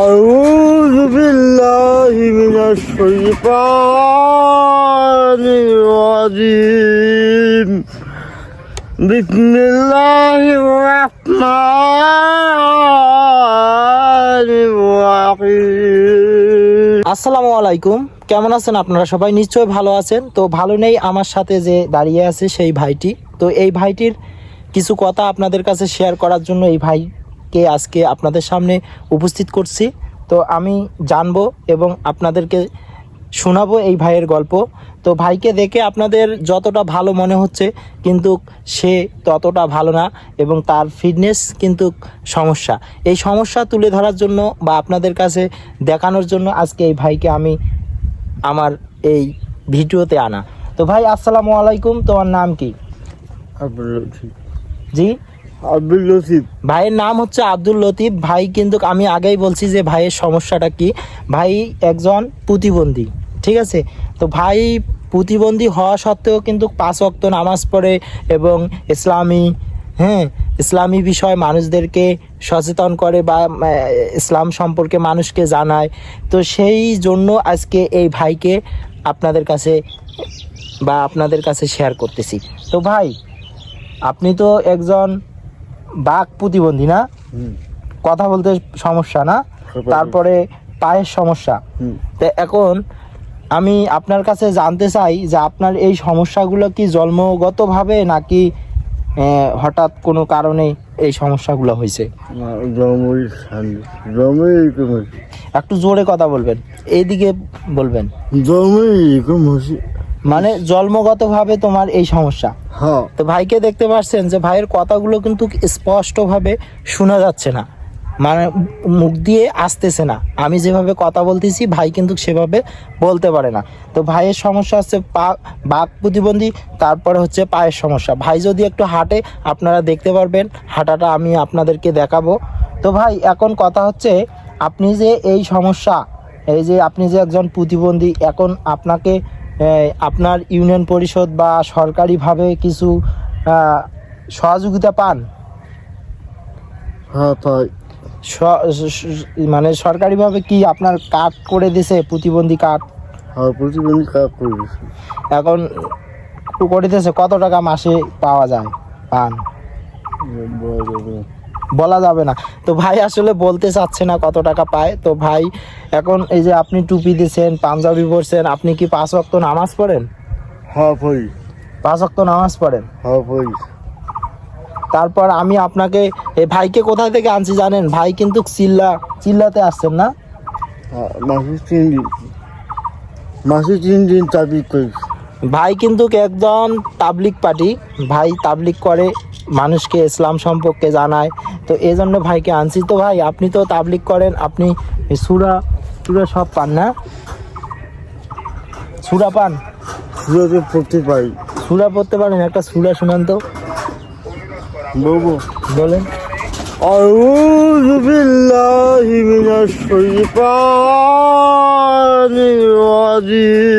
أعوذ بالله من الشيطان الرجيم بسم الله الرحمن الرحيم আসসালামু আলাইকুম কেমন আছেন আপনারা সবাই নিশ্চয়ই ভালো আছেন তো ভালো নেই আমার সাথে যে দাঁড়িয়ে আছে সেই ভাইটি তো এই ভাইটির কিছু কথা আপনাদের কাছে শেয়ার করার জন্য এই ভাইকে আজকে আপনাদের সামনে উপস্থিত করছি। তো আমি জানব এবং আপনাদেরকে শোনাবো এই ভাইয়ের গল্প। তো ভাইকে দেখে আপনাদের যতটা ভালো মনে হচ্ছে কিন্তু সে ততটা ভালো না এবং তার ফিটনেস কিন্তু সমস্যা। এই সমস্যা তুলে ধরার জন্য বা আপনাদের কাছে দেখানোর জন্য আজকে এই ভাইকে আমি আমার এই ভিডিওতে আনা। তো ভাই আসসালামু আলাইকুম। তোমার নাম কি? জি? আব্দুল লতিফ। ভাইয়ের নাম হচ্ছে আব্দুল লতিফ। ভাই কিন্তু আমি আগেই বলছি যে ভাইয়ের সমস্যাটা কি? ভাই একজন প্রতিবন্ধী, ঠিক আছে? তো ভাই প্রতিবন্ধী হওয়া সত্ত্বেও কিন্তু পাঁচ অক্ত নামাজ পড়ে এবং ইসলামী হ্যাঁ ইসলামী বিষয় মানুষদেরকে সচেতন করে বা ইসলাম সম্পর্কে মানুষকে জানায়। তো সেই জন্য আজকে এই ভাইকে আপনাদের কাছে বা আপনাদের কাছে শেয়ার করতেছি। তো ভাই, আপনি তো একজন বাঘ প্রতিবন্ধী না। কথা বলতে সমস্যা না। তারপরে পায়ের সমস্যা। তো এখন আমি আপনার কাছে জানতে চাই যে আপনার এই সমস্যাগুলো কি জন্মগতভাবে নাকি হঠাৎ কোনো কারণে এই সমস্যাগুলো হয়েছে? একটু জোরে কথা বলবেন। এইদিকে বলবেন। এরকম হয়েছে। মানে জন্মগতভাবে তোমার এই সমস্যা। হ্যাঁ। তো ভাইকে দেখতে পাচ্ছেন যে ভাইয়ের কথাগুলো কিন্তু স্পষ্টভাবে শোনা যাচ্ছে না। মানে মুখ দিয়ে আসতেছে না। আমি যেভাবে কথা বলতেছি ভাই কিন্তু সেভাবে বলতে পারে না। তো ভাইয়ের সমস্যা হচ্ছে পা বাক প্রতিবন্ধী তারপরে হচ্ছে পায়ের সমস্যা। ভাই যদি একটু হাঁটে আপনারা দেখতে পারবেন হাঁটাটা আমি আপনাদেরকে দেখাবো। তো ভাই এখন কথা হচ্ছে আপনি যে এই সমস্যা এই যে আপনি যে একজন প্রতিবন্ধী এখন আপনাকে আপনার ইউনিয়ন পরিষদ বা সরকারিভাবে কিছু সহযোগিতা পান? হ্যাঁ মানে সরকারিভাবে কি আপনার কার্ড করে দিছে প্রতিবন্ধী কার্ড? হ্যাঁ প্রতিবন্ধী করে দিয়েছে এখন করে দিয়েছে কত টাকা মাসে পাওয়া যায়? পান? বলা যাবে না। তো ভাই আসলে বলতে চাচ্ছে না কত টাকা পায়। তো ভাই এখন এই যে আপনি টুপি দিয়েছেন পাঞ্জাবি পরছেন আপনি কি পাঁচ ওয়াক্ত নামাজ পড়েন? হ্যাঁ পড়ি পাঁচ ওয়াক্ত নামাজ পড়েন? হ্যাঁ পড়ি তারপর আমি আপনাকে এই ভাইকে কোথা থেকে আনছি জানেন? ভাই কিন্তু চিল্লা চিল্লাতে আসছেন না? মাসে তিন দিন। মাসে তিন দিন চাকরি করেছি। ভাই কিন্তু একদম তাবলিক পার্টি। ভাই তাবলিক করে মানুষকে ইসলাম সম্পর্কে জানায় তো এই জন্য ভাইকে আনছি তো ভাই আপনি তো তাবলিক করেন আপনি সুরা সুরা সব পান না সুরা পান সুরাতে পড়তে পারি সুরা পড়তে পারেন একটা সুরা শুনান তো বলবো বলেন أعوذ بالله من الشيطان الرجيم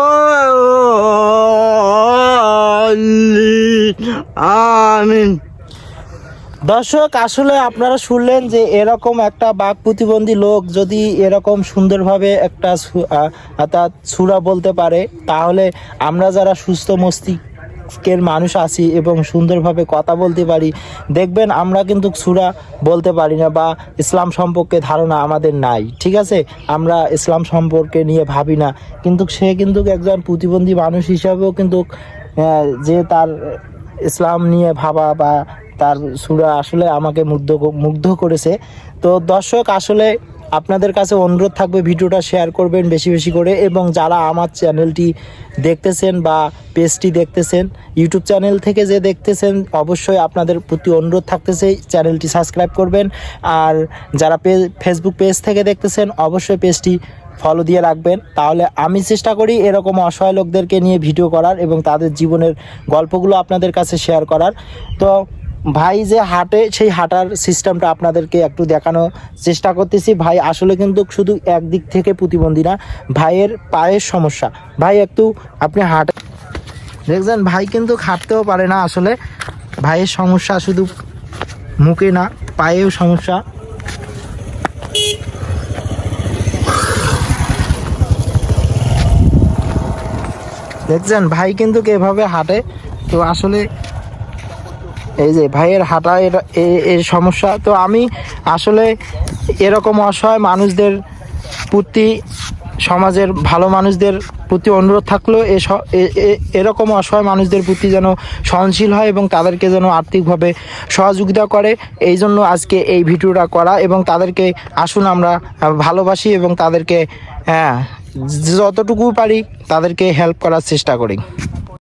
দর্শক, আসলে আপনারা শুনলেন যে এরকম একটা বাক প্রতিবন্ধী লোক যদি এরকম সুন্দরভাবে একটা অর্থাৎ ছুরা বলতে পারে, তাহলে আমরা যারা সুস্থ মস্তিষ্কের মানুষ আছি এবং সুন্দরভাবে কথা বলতে পারি, দেখবেন আমরা কিন্তু সুরা বলতে পারি না বা ইসলাম সম্পর্কে ধারণা আমাদের নাই, ঠিক আছে? আমরা ইসলাম সম্পর্কে নিয়ে ভাবি না। কিন্তু সে কিন্তু একজন প্রতিবন্ধী মানুষ হিসাবেও কিন্তু যে তার ইসলাম নিয়ে ভাবা বা তার সুরা আসলে আমাকে মুগ্ধ মুগ্ধ করেছে। তো দর্শক, আসলে আপনাদের কাছে অনুরোধ থাকবে ভিডিওটা শেয়ার করবেন বেশি বেশি করে এবং যারা আমার চ্যানেলটি দেখতেছেন বা পেজটি দেখতেছেন, ইউটিউব চ্যানেল থেকে যে দেখতেছেন, অবশ্যই আপনাদের প্রতি অনুরোধ থাকতেছে চ্যানেলটি সাবস্ক্রাইব করবেন। আর যারা পেজ ফেসবুক পেজ থেকে দেখতেছেন, অবশ্যই পেজটি ফলো দিয়ে রাখবেন। তাহলে আমি চেষ্টা করি এরকম অসহায় লোকদেরকে নিয়ে ভিডিও করার এবং তাদের জীবনের গল্পগুলো আপনাদের কাছে শেয়ার করার। তো ভাই যে হাটে, সেই হাঁটার সিস্টেমটা আপনাদেরকে একটু দেখানোর চেষ্টা করতেছি। ভাই আসলে কিন্তু শুধু একদিক থেকে প্রতিবন্ধী না, ভাইয়ের পায়ের সমস্যা। ভাই একটু আপনি হাঁটে দেখছেন, ভাই কিন্তু হাঁটতেও পারে না আসলে। ভাইয়ের সমস্যা শুধু মুখে না, পায়েও সমস্যা। দেখছেন, ভাই কিন্তু এভাবে হাঁটে। তো আসলে এই যে ভাইয়ের হাঁটা, এটা এর সমস্যা। তো আমি আসলে এরকম অসহায় মানুষদের প্রতি, সমাজের ভালো মানুষদের প্রতি অনুরোধ থাকল এরকম অসহায় মানুষদের প্রতি যেন সহনশীল হয় এবং তাদেরকে যেন আর্থিকভাবে সহযোগিতা করে। এই জন্য আজকে এই ভিডিওটা করা এবং তাদেরকে আসুন আমরা ভালোবাসি এবং তাদেরকে হ্যাঁ যতটুকু পারি তাদেরকে হেল্প করার চেষ্টা করি।